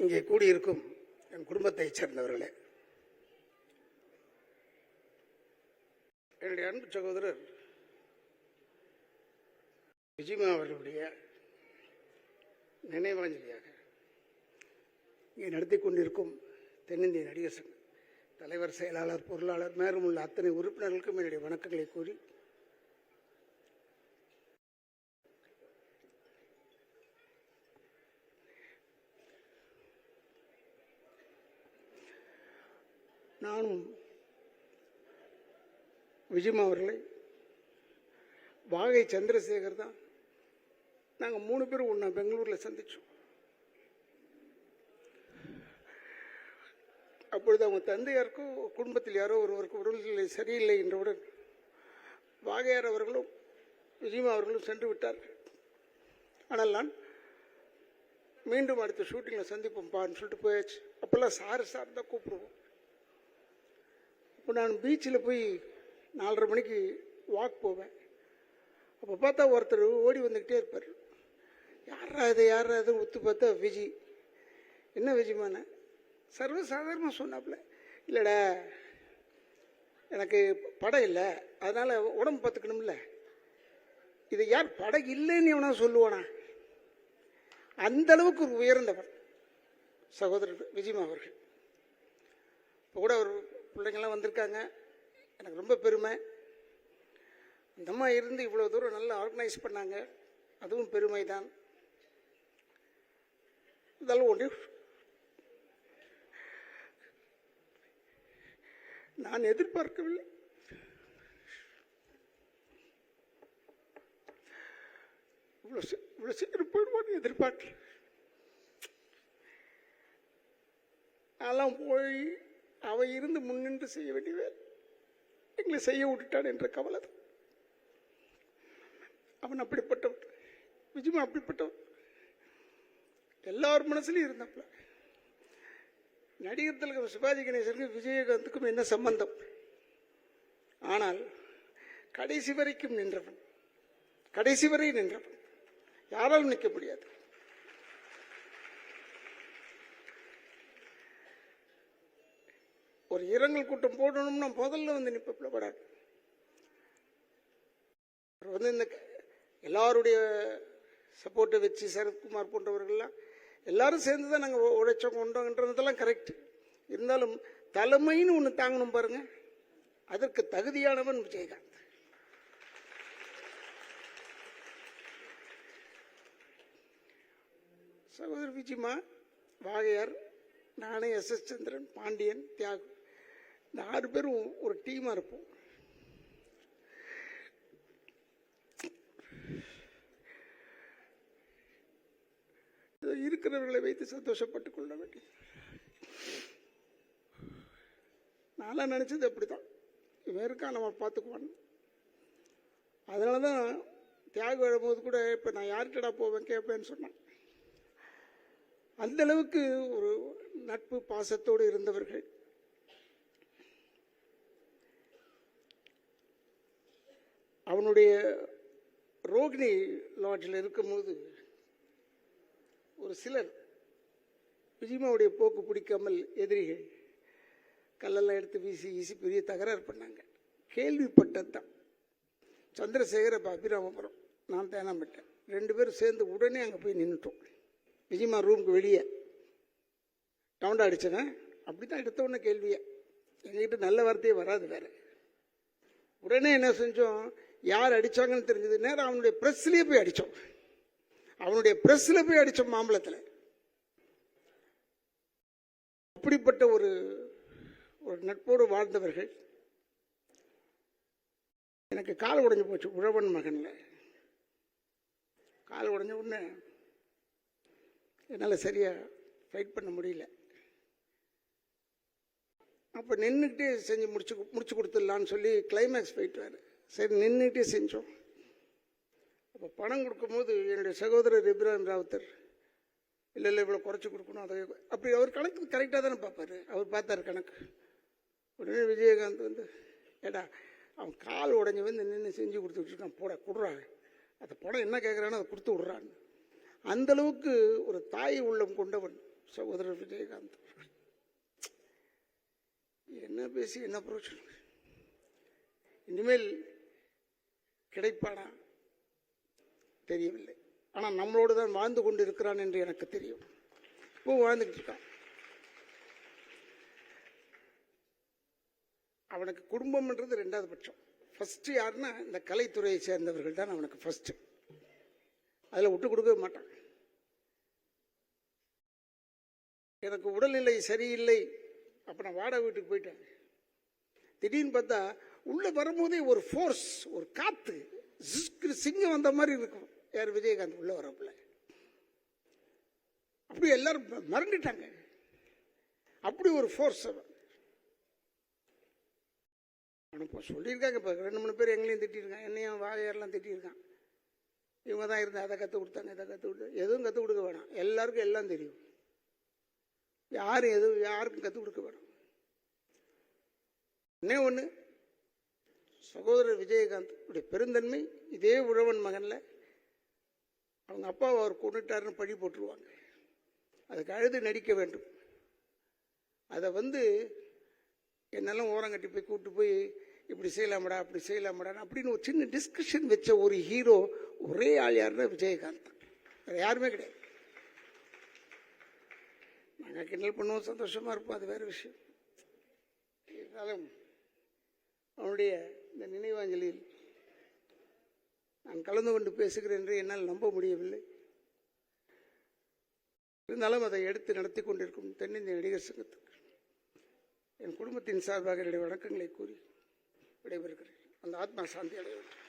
இங்கே கூடியிருக்கும் என் குடும்பத்தைச் சேர்ந்தவர்களே என்னுடைய அன்பு சகோதரர் விஜயமா அவர்களுடைய நினைவாஞ்சலியாக இங்கே நடத்தி கொண்டிருக்கும் தென்னிந்திய நடிகர் சங்க தலைவர் செயலாளர் பொருளாளர் மேலும் உள்ள அத்தனை உறுப்பினர்களுக்கும் என்னுடைய வணக்கங்களை கூறி நானும் விஜயமா அவர்களை வாகை சந்திரசேகர் தான். நாங்கள் மூணு பேரும் ஒன்றா பெங்களூரில் சந்தித்தோம் அப்பொழுது அவங்க தந்தையாருக்கும் குடும்பத்தில் யாரோ ஒருவருக்கு உடல்நிலை சரியில்லை என்றவுடன் வாகையார் அவர்களும் விஜயமா அவர்களும் சென்று விட்டார்கள். ஆனால் நான் மீண்டும் அடுத்த ஷூட்டிங்கில் சந்திப்போம்ப்பான்னு சொல்லிட்டு போயாச்சு. அப்போல்லாம் சார் சார் தான் கூப்பிடுவோம். இப்போ நான் பீச்சில் போய் நாலரை மணிக்கு வாக் போவேன். அப்போ பார்த்தா ஒருத்தர் ஓடி வந்துக்கிட்டே இருப்பார். யாரா இது யாரா இது ஒத்து பார்த்தா விஜி. என்ன விஜயமான சர்வசாதாரணமாக சொன்னாப்புல. இல்லைடா எனக்கு படம் இல்லை. அதனால் உடம்பு பார்த்துக்கணும்ல. இது யார் படம் இல்லைன்னு எவனா சொல்லுவானா? அந்த அளவுக்கு ஒரு உயர்ந்தவர் சகோதரர் விஜயமா அவர்கள். இப்போ கூட அவர் பிள்ளைங்கள்லாம் வந்திருக்காங்க. எனக்கு ரொம்ப பெருமை. அந்த அம்மா இருந்து இவ்வளோ தூரம் நல்லா ஆர்கனைஸ் பண்ணாங்க. அதுவும் பெருமை தான் இதெல்லாம் ஒன்று நான் எதிர்பார்க்கவில்லை. இவ்வளோ இவ்வளோ சீக்கிரம் போயிடுவான்னு எதிர்பார்க்கல. அதெல்லாம் போய் அவ இருந்து முன்னின்று செய்ய வேண்டிய வேலை. எங்களை செய்ய விட்டுட்டான் என்ற கவலை தான். அவன் அப்படிப்பட்டவன். விஜயமா அப்படிப்பட்டவன். எல்லார் மனசுலையும் இருந்தாப்புல நடிகர் திலகம் சிவாஜி கணேசனுக்கும் விஜயகாந்துக்கும் என்ன சம்பந்தம்? ஆனால் கடைசி வரைக்கும் நின்றவன். கடைசி வரை நின்றவன். யாராலும் நிற்க முடியாது. ஒரு இரங்கல் கூட்டம் போடணும்னா முதல்ல வந்து நிற்ப படார் அவர் வந்து இந்த எல்லாருடைய சப்போர்ட்டை வச்சு சரத்குமார் போன்றவர்கள்லாம் எல்லாரும் சேர்ந்து தான் நாங்கள் உழைச்சோம் கொண்டோங்கன்றதெல்லாம் கரெக்ட் இருந்தாலும் தலைமைன்னு ஒன்று தாங்கணும் பாருங்க. அதற்கு தகுதியானவன் விஜயகாந்த். சகோதரர் விஜிமா வாகையார் நானே எஸ் எஸ் சந்திரன் பாண்டியன் தியாகு. இந்த ஆறு பேரும் ஒரு டீமாக இருப்போம். இருக்கிறவர்களை வைத்து சந்தோஷப்பட்டுக் கொள்ள வேண்டிய நான்லாம் நினச்சது அப்படிதான் இவன் இருக்கான் நம்ம பார்த்துக்குவான். அதனால தான் தியாகம் எழும்போது கூட இப்போ நான் யார்கிட்டடா போவேன் கேட்பேன்னு சொன்னான். அந்த அளவுக்கு ஒரு நட்பு பாசத்தோடு இருந்தவர்கள். அவனுடைய ரோகிணி லாட்ஜில் இருக்கும்போது ஒரு சிலர் விஜயமாவுடைய போக்கு பிடிக்காமல் எதிரிகள் கல்லெல்லாம் எடுத்து வீசி வீசி பெரிய தகராறு பண்ணாங்க. கேள்விப்பட்டது தான் சந்திரசேகர் அப்போ அபிராமபுரம். நான் தேனாம்பட்டேன் ரெண்டு பேரும் சேர்ந்து உடனே அங்கே போய் நின்றுட்டோம் விஜயமா ரூமுக்கு வெளியே. டவுண்டா அடிச்சவன் அப்படி தான் எடுத்த உடனே கேள்வியை? எங்ககிட்ட நல்ல வார்த்தையே வராது வேற. உடனே என்ன செஞ்சோம்? யார் அடித்தாங்கன்னு தெரிஞ்சது நேரம் அவனுடைய ப்ரெஸ்லேயே போய் அடித்தோம் அவனுடைய ப்ரெஸ்ஸில் போய் அடித்தோம் மாம்பழத்தில். அப்படிப்பட்ட ஒரு ஒரு நட்போடு வாழ்ந்தவர்கள் எனக்கு கால் உடைஞ்சு போச்சு உழவன் மகனில். கால் உடைஞ்ச உடனே என்னால் சரியாக ஃபைட் பண்ண முடியல. அப்போ நின்றுக்கிட்டே செஞ்சு முடிச்சு முடிச்சு கொடுத்துடலான்னு சொல்லி கிளைமேக்ஸ் போயிட்டு வேறு சரி நின்றுக்கிட்டே செஞ்சோம். அப்போ பணம் கொடுக்கும்போது என்னுடைய சகோதரர் இப்ராஹிம் ராவுத்தர் இல்லை இல்லை இவ்வளோ குறைச்சி கொடுக்கணும் அதை அப்படி அவர் கணக்கு கரெக்டாக தானே பார்ப்பார். அவர் பார்த்தாரு கணக்கு. உடனே விஜயகாந்த் வந்து ஏடா அவன் கால் உடஞ்சி வந்து நின்று செஞ்சு கொடுத்துட்டுருக்கான் போட கொடுறா. அந்த படம் என்ன கேட்குறானோ அதை கொடுத்து விட்றான் அந்த அளவுக்கு ஒரு தாய் உள்ளம் கொண்டவன் சகோதரர் விஜயகாந்த். என்ன பேசி என்ன பிரயோஜனம்? இனிமேல் கிடைப்பானா? தெரியவில்லை. ஆனால் நம்மளோடு தான் வாழ்ந்து கொண்டு இருக்கிறான் என்று எனக்கு தெரியும். இப்போ வாழ்ந்துக்கிட்டு இருக்கான். அவனுக்கு குடும்பம்ன்றது ரெண்டாவது பட்சம். ஃபஸ்ட்டு யாருன்னா இந்த கலைத்துறையை சேர்ந்தவர்கள் தான் அவனுக்கு ஃபஸ்ட்டு அதில் விட்டு கொடுக்கவே மாட்டான். எனக்கு உடல்நிலை சரியில்லை. அப்போ நான் வாடகை வீட்டுக்கு போயிட்டேன். திடீர்னு பார்த்தா உள்ள வரும்போதே ஒரு ஃபோர்ஸ் ஒரு காத்து சிங்கம் வந்த மாதிரி இருக்கும். யார் விஜயகாந்த் உள்ள வரப்புல அப்படி எல்லாரும் மறந்துட்டாங்க. அப்படி ஒரு ஃபோர்ஸ் அவன். இப்போ சொல்லியிருக்காங்க இப்போ ரெண்டு மூணு பேர் எங்களையும் திட்டிருக்கான் என்னையும் வாழையாரெல்லாம் திட்டியிருக்கான். இவங்க தான் இருந்தால் அதை கற்றுக் கொடுத்தாங்க இதை கற்றுக் கொடுத்தாங்க எதுவும் கற்றுக் கொடுக்க வேணாம். எல்லாருக்கும் எல்லாம் தெரியும். யாரும் எதுவும் யாருக்கும் கற்றுக் கொடுக்க வேணாம். என்ன ஒன்று சகோதரர் விஜயகாந்த் உடைய பெருந்தன்மை இதே உழவன் மகனில் அவங்க அப்பாவை அவர் கொண்டுட்டாருன்னு பழி போட்டுருவாங்க. அதுக்கு அழுது நடிக்க வேண்டும். அதை வந்து என்னெல்லாம் ஓரம் கட்டி போய் கூப்பிட்டு போய் இப்படி செய்யலாமடா அப்படி செய்யலாமடா அப்படின்னு ஒரு சின்ன டிஸ்கஷன் வச்ச ஒரு ஹீரோ ஒரே ஆள் யாருன்னா விஜயகாந்த். வேறு வேற யாருமே கிடையாது. நாங்கள் கிண்டல் பண்ணுவோம் சந்தோஷமாக இருப்போம் அது வேறு விஷயம். இருந்தாலும் அவனுடைய இந்த நினைவாஞ்சலியில் நான் கலந்து கொண்டு பேசுகிறேன் என்று என்னால் நம்ப முடியவில்லை. இருந்தாலும் அதை எடுத்து நடத்தி கொண்டிருக்கும் தென்னிந்திய நடிகர் சங்கத்துக்கு என் குடும்பத்தின் சார்பாக என்னுடைய வணக்கங்களை கூறி விடைபெறுகிறேன். அந்த ஆத்மா சாந்தி அடைய வேண்டும்